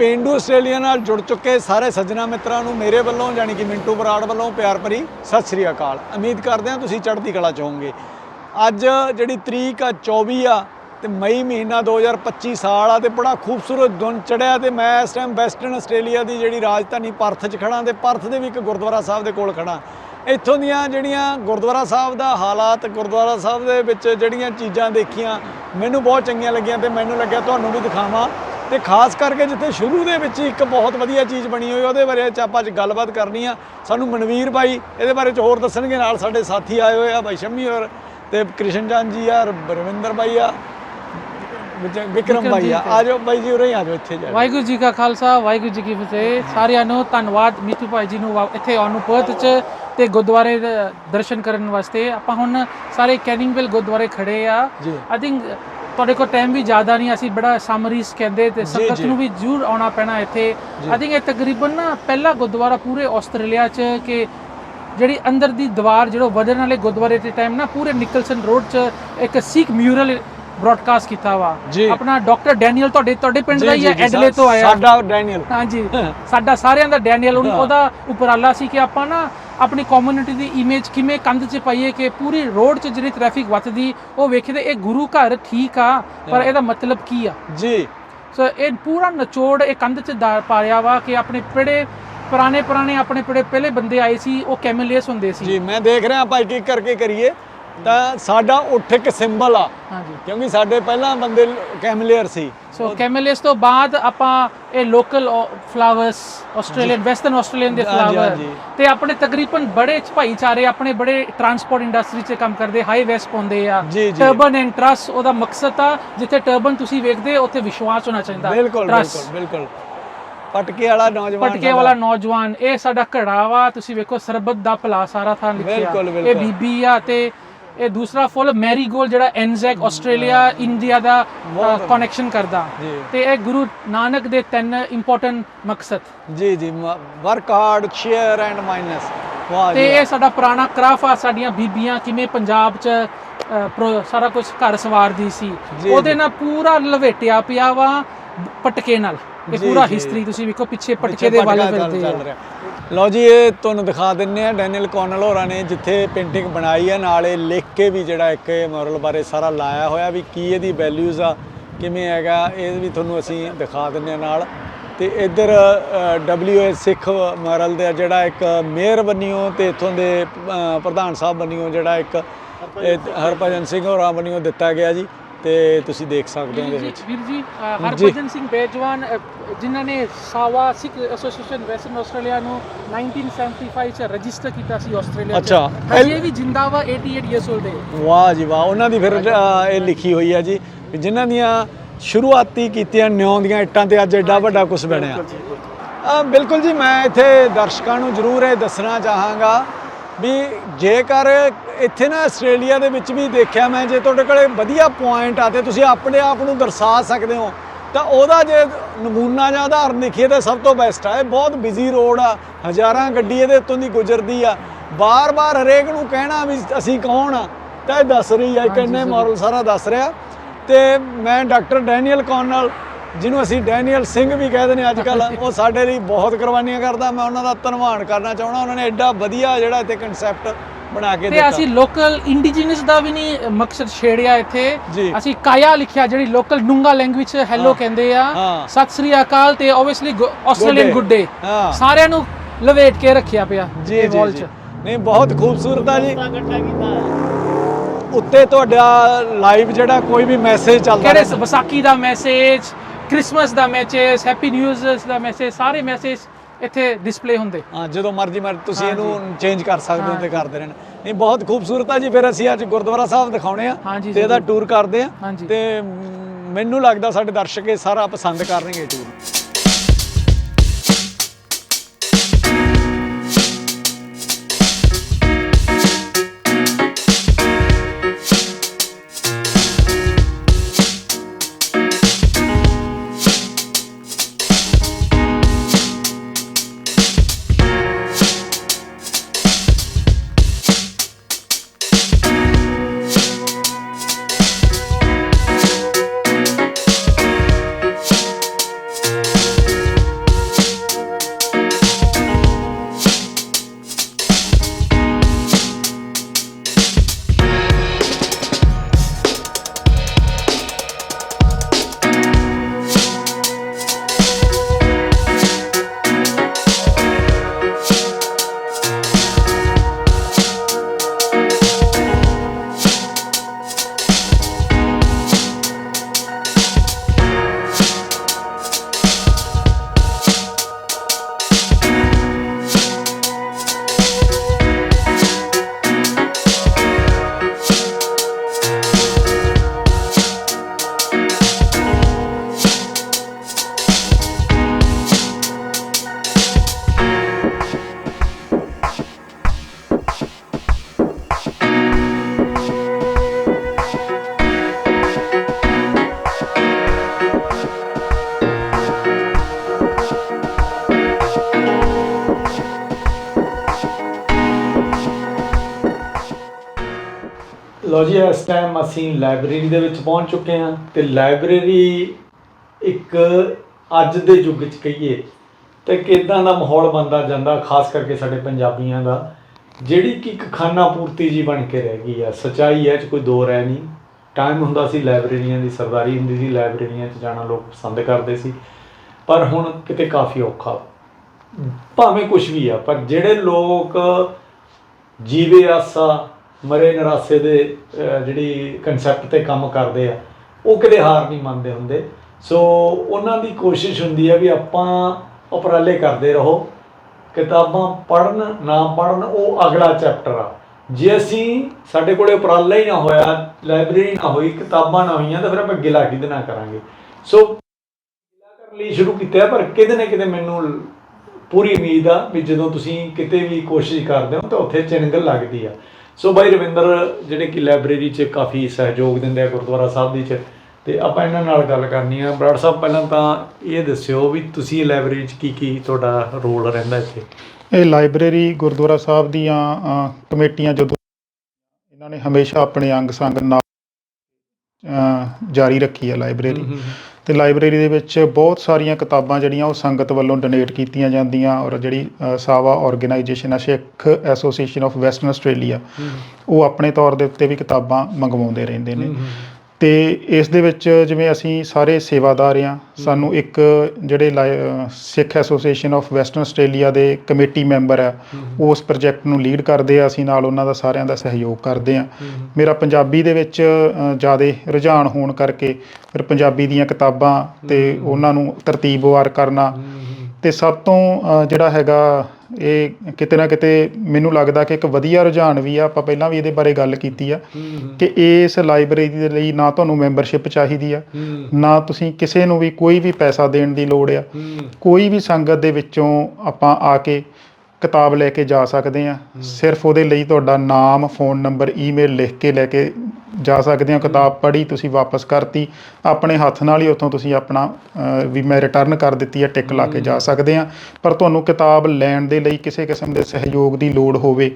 ਪੇਂਡੂ ਆਸਟ੍ਰੇਲੀਆ ਨਾਲ ਜੁੜ ਚੁੱਕੇ ਸਾਰੇ ਸੱਜਣਾ ਮਿੱਤਰਾਂ ਨੂੰ ਮੇਰੇ ਵੱਲੋਂ ਯਾਨੀ ਕਿ ਮਿੰਟੂ ਬਰਾੜ ਵੱਲੋਂ ਪਿਆਰ ਭਰੀ ਸਤਿ ਸ੍ਰੀ ਅਕਾਲ। ਉਮੀਦ ਕਰਦੇ ਹਾਂ ਤੁਸੀਂ ਚੜ੍ਹਦੀ ਕਲਾ ਚ ਹੋਵੋਗੇ। ਅੱਜ ਜਿਹੜੀ ਤਰੀਕ ਆ 24 ਆ, ਤੇ ਮਈ ਮਹੀਨਾ 2025 ਸਾਲ ਆ, ਤੇ ਬੜਾ ਖੂਬਸੂਰਤ ਦਿਨ ਚੜਿਆ ਤੇ ਮੈਂ ਇਸ ਟਾਈਮ ਵੈਸਟਰਨ ਆਸਟ੍ਰੇਲੀਆ ਦੀ ਜਿਹੜੀ ਰਾਜਧਾਨੀ ਪਰਥ 'ਚ ਖੜਾ ਤੇ ਪਰਥ ਦੇ ਵੀ ਇੱਕ ਗੁਰਦੁਆਰਾ ਸਾਹਿਬ ਦੇ ਕੋਲ ਖੜਾ ਇੱਥੋਂ ਦੀਆਂ ਜਿਹੜੀਆਂ ਗੁਰਦੁਆਰਾ ਸਾਹਿਬ ਦਾ ਹਾਲਾਤ, ਗੁਰਦੁਆਰਾ ਸਾਹਿਬ ਦੇ ਵਿੱਚ ਜਿਹੜੀਆਂ ਚੀਜ਼ਾਂ ਦੇਖੀਆਂ, ਮੈਨੂੰ ਬਹੁਤ ਚੰਗੀਆਂ ਲੱਗੀਆਂ ਤੇ ਮੈਨੂੰ ਲੱਗਿਆ ਤੁਹਾਨੂੰ ਵੀ ਦਿਖਾਵਾਂ। ਤੇ ਖਾਸ ਕਰਕੇ ਜਿੱਥੇ ਸ਼ੁਰੂ ਦੇ ਵਿੱਚ ਇੱਕ ਬਹੁਤ ਵਧੀਆ ਚੀਜ਼ ਬਣੀ ਹੋਈ ਉਹਦੇ ਬਾਰੇ ਚ ਆਪਾਂ ਅੱਜ ਗੱਲਬਾਤ ਕਰਨੀ ਆ। ਸਾਨੂੰ ਮਨਵੀਰ ਬਾਈ ਇਹਦੇ ਬਾਰੇ ਚ ਹੋਰ ਦੱਸਣਗੇ ਨਾਲ ਸਾਡੇ ਸਾਥੀ ਆਏ ਹੋਏ ਆ ਬਾਈ ਸ਼ੰਮੀ ਔਰ ਤੇ ਕ੍ਰਿਸ਼ਨ ਚੰਦ ਜੀ ਆ ਰਵਿੰਦਰ ਬਾਈ ਆ ਵਿਕਰਮ ਬਾਈ ਆ। ਆ ਜਾਓ ਬਾਈ ਜੀ ਉਰੇ ਆ ਜਾਓ ਇੱਥੇ ਜਾ ਵਾਹਿਗੁਰੂ ਜੀ ਕਾ ਖਾਲਸਾ ਵਾਹਿਗੁਰੂ ਜੀ ਕੀ ਫਤਿਹ। ਸਾਰਿਆਂ ਨੂੰ ਧੰਨਵਾਦ ਮੀਤੂ ਭਾਈ ਜੀ ਨੂੰ ਇੱਥੇ ਆਉਣ ਨੂੰ ਪਰਥ ਚ ਤੇ ਗੁਰਦੁਆਰੇ ਦੇ ਦਰਸ਼ਨ ਕਰਨ ਵਾਸਤੇ। ਆਪਾਂ ਹੁਣ ਸਾਰੇ ਕੈਨਿੰਗਵਿਲ ਗੁਰਦੁਆਰੇ ਖੜੇ ਆ। ਆਈ ਥਿੰਕ ਤੁਹਾਡੇ ਕੋਲ ਟਾਈਮ ਵੀ ਜ਼ਿਆਦਾ ਨਹੀਂ ਅਸੀਂ ਬੜਾ ਸਮਰੀਸ ਕਹਿੰਦੇ ਤੇ ਸੰਗਤ। ਨੂੰ ਵੀ ਜ਼ਰੂਰ ਆਉਣਾ ਪੈਣਾ ਇੱਥੇ। ਆਈ ਥਿੰਕ ਇਹ ਤਕਰੀਬਨ ਨਾ ਪਹਿਲਾ ਗੁਰਦੁਆਰਾ ਪੂਰੇ ਆਸਟ੍ਰੇਲੀਆ ਚ ਕਿ ਜਿਹੜੀ ਅੰਦਰ ਦੀ ਦੀਵਾਰ ਜਿਹੜਾ ਵਧਣ ਵਾਲੇ ਗੁਰਦੁਆਰੇ ਦੇ ਟਾਈਮ ਨਾ ਪੂਰੇ ਨਿਕਲਸਨ ਰੋਡ ਚ ਇੱਕ ਸਿੱਖ ਮਿਊਰਲ ਬ੍ਰਾਡਕਾਸਟ ਕੀਤਾ ਵਾ। ਜੀ। ਆਪਣਾ ਡਾਕਟਰ ਡੈਨੀਅਲ ਤੁਹਾਡੇ ਤੁਹਾਡੇ ਪਿੰਡ ਦਾ ਹੀ ਹੈ ਐਡਲੇ ਤੋਂ ਆਇਆ। ਸਾਡਾ ਡੈਨੀਅਲ ਹਾਂਜੀ। ਸਾਡਾ ਸਾਰਿਆਂ ਦਾ ਡੈਨੀਅਲ ਉਹਨੂੰ- ਉਹਦਾ ਉਪਰਾਲਾ ਸੀ ਕਿ ਆਪਾਂ ਨਾ ਆਪਣੀ ਕਮਿਊਨਿਟੀ ਦੀ ਇਮੇਜ ਕਿਵੇਂ ਕੰਧ 'ਚ ਪਾਈਏ ਕਿ ਪੂਰੀ ਰੋਡ 'ਚ ਜਿਹੜੀ ਟ੍ਰੈਫਿਕ ਵੱਧਦੀ ਉਹ ਵੇਖੇ ਤੇ ਇਹ ਗੁਰੂ ਘਰ ਠੀਕ ਆ ਪਰ ਇਹਦਾ ਮਤਲਬ ਕੀ ਆ? ਜੀ। ਸੋ ਇਹ ਪੂਰਾ ਨਿਚੋੜ ਇਹ ਕੰਧ 'ਚ ਦਾ ਪਾਇਆ ਵਾ ਕਿ ਆਪਣੇ ਪਿੜੇ ਪੁਰਾਣੇ ਪੁਰਾਣੇ ਆਪਣੇ ਪਿੜੇ ਪਹਿਲੇ ਬੰਦੇ ਆਏ ਸੀ ਉਹ ਕੈਮਲੀਅਸ ਹੁੰਦੇ ਸੀ। ਜੀ ਮੈਂ ਦੇਖ ਰਿਹਾ ਆਪਾਂ ਇੱਕ ਇੱਕ ਕਰਕੇ ਕਰੀਏ? ਤਾਂ ਸਾਡਾ ਉੱਠ ਇੱਕ ਸਿੰਬਲ ਆ। ਹਾਂਜੀ। ਕਿਉਂਕਿ ਸਾਡੇ ਪਹਿਲਾਂ ਬੰਦੇ ਕੈਮਲੀਅਰ ਸੀ। ਸੋ ਕੈਮਲੀਅਸ ਤੋਂ ਬਾਅਦ ਆਪਾਂ ਇਹ local flowers Australian western Australian ਦੇ ਫਲਾਵਰ। ਤੇ ਆਪਣੇ ਤਕਰੀਬਨ ਬੜੇ ਭਾਈਚਾਰੇ ਆਪਣੇ ਬੜੇ ਟਰਾਂਸਪੋਰਟ ਇੰਡਸਟਰੀ 'ਚ ਕੰਮ ਕਰਦੇ ਹਾਈ ਵੈਸ ਪਾਉਂਦੇ ਆ। ਟਰਬਨ ਐਂਡ ਟਰਸ ਉਹਦਾ ਮਕਸਦ ਆ ਜਿੱਥੇ ਟਰਬਨ ਤੁਸੀਂ ਵੇਖਦੇ ਉੱਥੇ ਵਿਸ਼ਵਾਸ ਹੋਣਾ ਚਾਹੀਦਾ। ਬਿਲਕੁਲ। ਬਿਲਕੁਲ ਬਿਲਕੁਲ। ਪਟਕੇ ਵਾਲਾ ਨੌਜਵਾਨ ਪਟਕੇ ਵਾਲਾ ਨੌਜਵਾਨ ਇਹ ਸਾਡਾ ਘੜਾ ਵਾ ਤੁਸੀਂ ਵੇਖੋ ਸਰਬਤ ਦਾ ਭਲਾ ਸਾਰਾ ਥਾਂ ਲਿਖਿਆ। ਇਹ। ਬੀਬੀ ਆ ਤੇ ਇਹ ਦੂਸਰਾ ਫੁੱਲ ਮੈਰੀਗੋਲਡ ਜਿਹੜਾ ਐਨਜ਼ੈਕ ਆਸਟ੍ਰੇਲੀਆ ਇੰਡੀਆ ਦਾ ਕਨੈਕਸ਼ਨ ਕਰਦਾ। ਤੇ ਇਹ ਗੁਰੂ ਨਾਨਕ ਦੇ ਤਿੰਨ ਇੰਪੋਰਟੈਂਟ ਮਕਸਦ। ਜੀ ਜੀ work hard share and minus ਵਾਹ ਤੇ ਇਹ ਸਾਡਾ ਪੁਰਾਣਾ ਕਰਾਫ ਆ ਸਾਡੀਆਂ ਬੀਬੀਆਂ ਕਿਵੇਂ ਪੰਜਾਬ 'ਚ ਸਾਰਾ ਕੁਝ ਘਰ ਸਵਾਰਦੀ ਸੀ। ਉਹਦੇ। ਨਾਲ ਪੂਰਾ ਲਵੇਟਿਆ ਪਿਆ ਵਾ ਪਟਕੇ ਨਾਲ। ਇਹ ਪੂਰਾ। ਹਿਸਟਰੀ ਤੁਸੀਂ ਵੇਖੋ ਪਿੱਛੇ ਪਟਕੇ ਦੇ ਵੱਲ ਫਿਰਦੇ। ਲਓ ਜੀ, ਇਹ ਤੁਹਾਨੂੰ ਦਿਖਾ ਦਿੰਨੇ ਆ ਡੈਨੀਅਲ ਕੋਨਲ ਹੋਰਾਂ ਨੇ ਜਿੱਥੇ ਪੇਂਟਿੰਗ ਬਣਾਈ ਹੈ, ਨਾਲੇ ਲਿਖ ਕੇ ਵੀ ਜਿਹੜਾ ਇੱਕ ਮੋਰਲ ਬਾਰੇ ਸਾਰਾ ਲਾਇਆ ਹੋਇਆ ਵੀ ਕੀ ਇਹਦੀ ਵੈਲਿਊਜ਼ ਆ, ਕਿਵੇਂ ਹੈਗਾ, ਇਹ ਵੀ ਤੁਹਾਨੂੰ ਅਸੀਂ ਦਿਖਾ ਦਿੰਨੇ ਆ ਨਾਲ। ਤੇ ਇੱਧਰ ਡਬਲਯੂ ਸਿੱਖ ਮੋਰਲ ਦਾ ਜਿਹੜਾ ਇੱਕ ਮੇਅਰ ਬਣੀਓ ਤੇ ਇਥੋਂ ਦੇ ਪ੍ਰਧਾਨ ਸਾਹਿਬ ਬਣੀਓ ਜਿਹੜਾ ਇੱਕ ਹਰਭਜਨ ਸਿੰਘ ਹੋਰਾਂ ਬਣੀਓ ਦਿੱਤਾ ਗਿਆ ਜੀ। ਤੇ ਤੁਸੀਂ ਦੇਖ ਸਕਦੇ ਹੋ ਇਹਦੇ ਵਿੱਚ। ਵੀਰ ਜੀ ਅ, ਹਰਭਜਨ ਸਿੰਘ ਬੇਜਵਾਨ ਅ, ਜਿਨ੍ਹਾਂ ਨੇ ਸਾਵਾ ਸਿੱਖ ਐਸੋਸੀਏਸ਼ਨ ਵੈਸਟਰਨ ਆਸਟ੍ਰੇਲੀਆ ਨੂੰ 1975 ਚ ਰਜਿਸਟਰ ਕੀਤਾ ਸੀ ਆਸਟ੍ਰੇਲੀਆ। ਅੱਛਾ। ਹਜੇ ਵੀ ਜਿੰਦਾ ਵਾ 88 ਇਅਰਸ 올ਡ ਹੈ ਵਾਹ ਜੀ ਵਾਹ ਉਹਨਾਂ ਦੀ ਫਿਰ ਅ, ਇਹ ਲਿਖੀ ਹੋਈ ਹੈ ਜੀ। ਵੀ ਜਿਨ੍ਹਾਂ ਦੀਆਂ ਸ਼ੁਰੂਆਤੀ ਕੀਤੀਆਂ ਨਿਉਂ ਦੀਆਂ ਇੱਟਾਂ ਤੇ ਅੱਜ ਐਡਾ ਵੱਡਾ ਕੁਝ ਬਣਿਆ। ਅ, ਬਿਲਕੁਲ ਜੀ ਮੈਂ ਇੱਥੇ ਦਰਸ਼ਕਾਂ ਨੂੰ ਜ਼ਰੂਰ ਇਹ ਦੱਸਣਾ ਚਾਹਾਂਗਾ ਵੀ ਜੇਕਰ ਇੱਥੇ ਨਾ ਆਸਟ੍ਰੇਲੀਆ ਦੇ ਵਿੱਚ ਵੀ ਦੇਖਿਆ ਮੈਂ ਜੇ ਤੁਹਾਡੇ ਕੋਲੇ ਵਧੀਆ ਪੁਆਇੰਟ ਆ ਤੇ ਤੁਸੀਂ ਆਪਣੇ ਆਪ ਨੂੰ ਦਰਸਾ ਸਕਦੇ ਹੋ। ਤਾਂ ਉਹਦਾ ਜੇ ਨਮੂਨਾ ਜਾਂ ਉਦਾਹਰਨ ਦੇਖੀਏ ਤਾਂ ਸਭ ਤੋਂ ਬੈਸਟ ਆ। ਇਹ ਬਹੁਤ ਬਿਜ਼ੀ ਰੋਡ ਆ। ਹਜ਼ਾਰਾਂ ਗੱਡੀ ਇਹਦੇ ਉੱਤੋਂ ਦੀ ਗੁਜ਼ਰਦੀ ਆ। ਬਾਰ-ਬਾਰ ਹਰੇਕ ਨੂੰ ਕਹਿਣਾ ਵੀ ਅਸੀਂ ਕੌਣ ਆ ਤਾਂ ਇਹ ਦੱਸ ਰਹੀ ਆ। ਕਿੰਨੇ ਮੋਰਲ ਸਾਰਾ। ਦੱਸ ਰਿਹਾ। ਤੇ ਮੈਂ ਡਾਕਟਰ ਡੈਨੀਅਲ ਕੌਨਲ ਜਿਹਨੂੰ ਅਸੀਂ ਡੈਨੀਅਲ ਸਿੰਘ ਵੀ ਕਹਿੰਦੇ ਨੇ ਅੱਜ ਕੱਲ ਉਹ ਸਾਡੇ ਲਈ ਬਹੁਤ ਕੁਰਬਾਨੀਆਂ ਕਰਦਾ। ਮੈਂ ਉਹਨਾਂ ਦਾ ਧੰਨਵਾਦ ਕਰਨਾ ਚਾਹਣਾ ਉਹਨਾਂ ਨੇ ਐਡਾ ਵਧੀਆ ਜਿਹੜਾ ਇੱਥੇ ਕਨਸੈਪਟ ਬਣਾ ਕੇ ਤੇ ਦਿੱਤਾ ਅਸੀਂ ਲੋਕਲ ਇੰਡੀਜੀਨਸ ਦਾ ਵੀ ਨਹੀਂ ਮਕਸਦ ਛੇੜਿਆ ਇੱਥੇ ਜੀ। ਅਸੀਂ ਕਾਇਆ ਲਿਖਿਆ ਜਿਹੜੀ ਲੋਕਲ ਨੂੰਗਾ ਲੈਂਗੁਏਜ ਹੈਲੋ ਕਹਿੰਦੇ ਆ ਹਾਂ। ਸਤਿ ਸ੍ਰੀ ਅਕਾਲ ਤੇ ਆਬਵੀਅਸਲੀ ਆਸਟ੍ਰੇਲੀਅਨ ਗੁੱਡ। ਡੇ ਹਾਂ। ਸਾਰਿਆਂ ਨੂੰ ਲਵੇਟ ਕੇ ਰੱਖਿਆ ਪਿਆ ਜੀ ਇਹ ਜੀ wall ਜੀ 'ਚ। ਨਹੀਂ ਬਹੁਤ ਖੂਬਸੂਰਤ ਆ ਜੀ ਉੱਤੇ ਤੁਹਾਡਾ ਲਾਈਵ ਜਿਹੜਾ ਕੋਈ ਵੀ ਮੈਸੇਜ ਚੱਲਦਾ ਕਿਹੜੇ ਰਹਿੰਦਾ। ਵਿਸਾਖੀ ਦਾ ਮੈਸੇਜ ਕ੍ਰਿਸਮਸ ਦਾ ਮੈਸੇਜ ਹੈਪੀ ਨਿਊ ਦਾ ਮੈਸੇਜ ਸਾਰੇ ਮੈਸੇਜ ਇੱਥੇ ਡਿਸਪਲੇ ਹੁੰਦੇ ਹਾਂ ਜਦੋਂ ਮਰਜ਼ੀ ਮਰ ਤੁਸੀਂ ਹਾਂ ਇਹਨੂੰ ਚੇਂਜ ਕਰ ਸਕਦੇ ਹੋ ਹਾਂ ਤੇ ਕਰਦੇ ਰਹਿਣਾ ਨਹੀਂ ਬਹੁਤ ਖੂਬਸੂਰਤ ਆ ਜੀ ਫਿਰ ਅਸੀਂ ਅੱਜ ਗੁਰਦੁਆਰਾ ਸਾਹਿਬ ਦਿਖਾਉਣੇ ਆ ਹਾਂਜੀ, ਤੇ ਇਹਦਾ। ਟੂਰ ਕਰਦੇ ਆ ਹਾਂਜੀ। ਤੇ ਮੈਨੂੰ ਲੱਗਦਾ ਸਾਡੇ ਦਰਸ਼ਕ ਇਹ ਸਾਰਾ ਪਸੰਦ ਕਰਨਗੇ ਟੂਰ ਲੋ ਜੀ, ਇਸ ਟਾਈਮ ਅਸੀਂ ਲਾਇਬ੍ਰੇਰੀ ਦੇ ਵਿੱਚ ਪਹੁੰਚ ਚੁੱਕੇ ਹਾਂ ਤੇ ਲਾਇਬ੍ਰੇਰੀ ਇੱਕ ਅੱਜ ਦੇ ਯੁੱਗ 'ਚ ਕਹੀਏ ਤੇ ਕਿਦਾਂ ਦਾ ਮਾਹੌਲ ਬਣਦਾ ਜਾਂਦਾ, ਖਾਸ ਕਰਕੇ ਸਾਡੇ ਪੰਜਾਬੀਆਂ ਦਾ, ਜਿਹੜੀ ਕਿ ਇੱਕ ਖਾਨਾ ਪੂਰਤੀ ਜੀ ਬਣ ਕੇ ਰਹਿ ਗਈ ਆ। ਸਚਾਈ ਹੈ ਚ ਕੋਈ ਦੋ ਰਹਿ ਨਹੀਂ। ਟਾਈਮ ਹੁੰਦਾ ਸੀ ਲਾਇਬ੍ਰੇਰੀਆਂ ਦੀ, ਸਰਦਾਰੀ ਹੁੰਦੀ ਸੀ ਲਾਇਬ੍ਰੇਰੀਆਂ 'ਚ ਜਾਣਾ ਲੋਕ ਪਸੰਦ ਕਰਦੇ ਸੀ। ਪਰ ਹੁਣ ਕਿਤੇ ਕਾਫੀ ਔਖਾ। ਭਾਵੇਂ ਕੁਝ ਵੀ ਆ, ਪਰ ਜਿਹੜੇ ਲੋਕ ਜੀਵੇ ਆਸਾ ਮਰੇ ਨਰਾਸੇ ਦੇ ਜਿਹੜੀ ਕਨਸੈਪਟ ਤੇ ਕੰਮ ਕਰਦੇ ਆ, ਉਹ ਕਦੇ ਹਾਰ ਨਹੀਂ ਮੰਨਦੇ ਹੁੰਦੇ। ਸੋ ਉਹਨਾਂ ਦੀ ਕੋਸ਼ਿਸ਼ ਹੁੰਦੀ ਆ ਵੀ ਆਪਾਂ ਉਪਰਾਲੇ ਕਰਦੇ ਰਹੋ। ਕਿਤਾਬਾਂ ਪੜਨ ਨਾ ਪੜਨ ਉਹ ਅਗਲਾ ਚੈਪਟਰ ਆ। ਜੇ ਅਸੀਂ ਸਾਡੇ ਕੋਲੇ ਉਪਰਾਲਾ ਹੀ ਨਾ ਹੋਇਆ ਲਾਇਬ੍ਰੇਰੀ ਨਾ ਹੋਈ, ਕਿਤਾਬਾਂ ਨਾ ਹੋਈਆਂ, ਤਾਂ ਫਿਰ ਆਪਾਂ ਗਿਲਾ ਕਿਹਦੇ ਨਾਲ ਕਰਾਂਗੇ? ਸੋ ਗਿਲਾ ਕਰਨ ਲਈ ਸ਼ੁਰੂ ਕੀਤਾ, ਪਰ ਕਿਤੇ ਨਾ ਕਿਤੇ ਮੈਨੂੰ ਪੂਰੀ ਉਮੀਦ ਆ ਵੀ ਜਦੋਂ ਤੁਸੀਂ ਕਿਤੇ ਵੀ ਕੋਸ਼ਿਸ਼ ਕਰਦੇ ਹੋ, ਤਾਂ ਉੱਥੇ ਚਿੰਗਲ ਲੱਗਦੀ ਆ। ਸੋ ਬਾਈ ਰਵਿੰਦਰ ਜਿਹੜੇ ਕਿ ਲਾਇਬ੍ਰੇਰੀ 'ਚ ਕਾਫੀ ਸਹਿਯੋਗ ਦਿੰਦੇ ਆ ਗੁਰਦੁਆਰਾ ਸਾਹਿਬ ਦੀ 'ਚ ਤੇ ਆਪਾਂ ਇਹਨਾਂ ਨਾਲ ਗੱਲ ਕਰਨੀ ਆ। ਬਰਾੜ ਸਾਹਿਬ ਪਹਿਲਾਂ ਤਾਂ ਇਹ ਦੱਸਿਓ ਵੀ ਤੁਸੀਂ ਲਾਇਬ੍ਰੇਰੀ 'ਚ ਕੀ ਕੀ ਤੁਹਾਡਾ ਰੋਲ ਰਹਿੰਦਾ ਇੱਥੇ? ਇਹ ਲਾਇਬ੍ਰੇਰੀ ਗੁਰਦੁਆਰਾ ਸਾਹਿਬ ਦੀਆਂ ਕਮੇਟੀਆਂ ਜਦੋਂ ਇਹਨਾਂ ਨੇ ਹਮੇਸ਼ਾ ਆਪਣੇ ਅੰਗ ਸੰਗ ਨਾਲ ਜਾਰੀ ਰੱਖੀ ਹੈ ਲਾਇਬ੍ਰੇਰੀ ਤੇ ਲਾਇਬ੍ਰੇਰੀ ਦੇ ਵਿੱਚ ਬਹੁਤ ਸਾਰੀਆਂ ਕਿਤਾਬਾਂ ਜਿਹੜੀਆਂ ਉਹ ਸੰਗਤ ਵੱਲੋਂ ਡੋਨੇਟ ਕੀਤੀਆਂ ਜਾਂਦੀਆਂ ਔਰ ਜਿਹੜੀ ਸਾਵਾ ਆਰਗੇਨਾਈਜੇਸ਼ਨ ਹੈ Sikh association of western Australia ਉਹ ਆਪਣੇ ਤੌਰ ਦੇ ਉੱਤੇ ਵੀ ਕਿਤਾਬਾਂ ਮੰਗਵਾਉਂਦੇ ਰਹਿੰਦੇ ਨੇ। ਤੇ ਇਸ ਦੇ ਵਿੱਚ ਜਿਵੇਂ ਅਸੀਂ ਸਾਰੇ ਸੇਵਾਦਾਰ ਆ ਸਾਨੂੰ ਇੱਕ ਜਿਹੜੇ ਲਾਇ- Sikh association of western Australia ਦੇ ਕਮੇਟੀ ਮੈਂਬਰ ਆ ਉਸ ਪ੍ਰੋਜੈਕਟ ਨੂੰ ਲੀਡ ਕਰਦੇ ਆ ਅਸੀਂ ਨਾਲ ਉਹਨਾਂ ਦਾ ਸਾਰਿਆਂ ਦਾ ਸਹਿਯੋਗ ਕਰਦੇ ਆ ਮੇਰਾ ਪੰਜਾਬੀ ਦੇ ਵਿੱਚ ਜ਼ਿਆਦਾ ਰੁਝਾਨ ਹੋਣ ਕਰਕੇ ਫਿਰ ਪੰਜਾਬੀ ਦੀਆਂ ਕਿਤਾਬਾਂ ਤੇ ਉਹਨਾਂ ਨੂੰ ਤਰਤੀਬਵਾਰ ਕਰਨਾ ਤੇ ਸਭ ਤੋਂ ਜਿਹੜਾ ਹੈਗਾ ਇਹ ਕਿਤੇ ਨਾ ਕਿਤੇ ਮੈਨੂੰ ਲੱਗਦਾ ਕਿ ਇੱਕ ਵਧੀਆ ਰੁਝਾਨ ਵੀ ਆ ਆਪਾਂ ਪਹਿਲਾਂ ਵੀ ਇਹਦੇ ਬਾਰੇ ਗੱਲ ਕੀਤੀ ਆ ਕਿ ਇਸ ਲਾਇਬ੍ਰੇਰੀ ਦੇ ਲਈ ਨਾ ਤੁਹਾਨੂੰ ਮੈਂਬਰਸ਼ਿਪ ਚਾਹੀਦੀ ਆ ਨਾ ਤੁਸੀਂ ਕਿਸੇ ਨੂੰ ਵੀ ਕੋਈ ਵੀ ਪੈਸਾ ਦੇਣ ਦੀ ਲੋੜ ਆ। ਕੋਈ ਵੀ ਸੰਗਤ ਦੇ ਵਿੱਚੋਂ ਆਪਾਂ ਆ ਕੇ ਕਿਤਾਬ ਲੈ ਕੇ ਜਾ ਸਕਦੇ ਆ ਸਿਰਫ ਉਹਦੇ ਲਈ ਤੁਹਾਡਾ ਨਾਮ ਫੋਨ ਨੰਬਰ ਈਮੇਲ ਲਿਖ ਕੇ ਲੈ ਕੇ ਜਾ ਸਕਦੇ ਆ ਕਿਤਾਬ ਪੜ੍ਹੀ ਤੁਸੀਂ ਵਾਪਸ ਕਰਤੀ। ਆਪਣੇ ਹੱਥ ਨਾਲ ਹੀ ਉੱਥੋਂ ਤੁਸੀਂ ਆਪਣਾ ਵੀ ਮੈਂ ਰਿਟਰਨ ਕਰ ਦਿੱਤੀ ਹੈ ਟਿਕ ਲਾ ਕੇ ਜਾ ਸਕਦੇ ਆ ਪਰ ਤੁਹਾਨੂੰ ਕਿਤਾਬ ਲੈਣ ਦੇ ਲਈ ਕਿਸੇ ਕਿਸਮ ਦੇ ਸਹਿਯੋਗ ਦੀ ਲੋੜ ਹੋਵੇ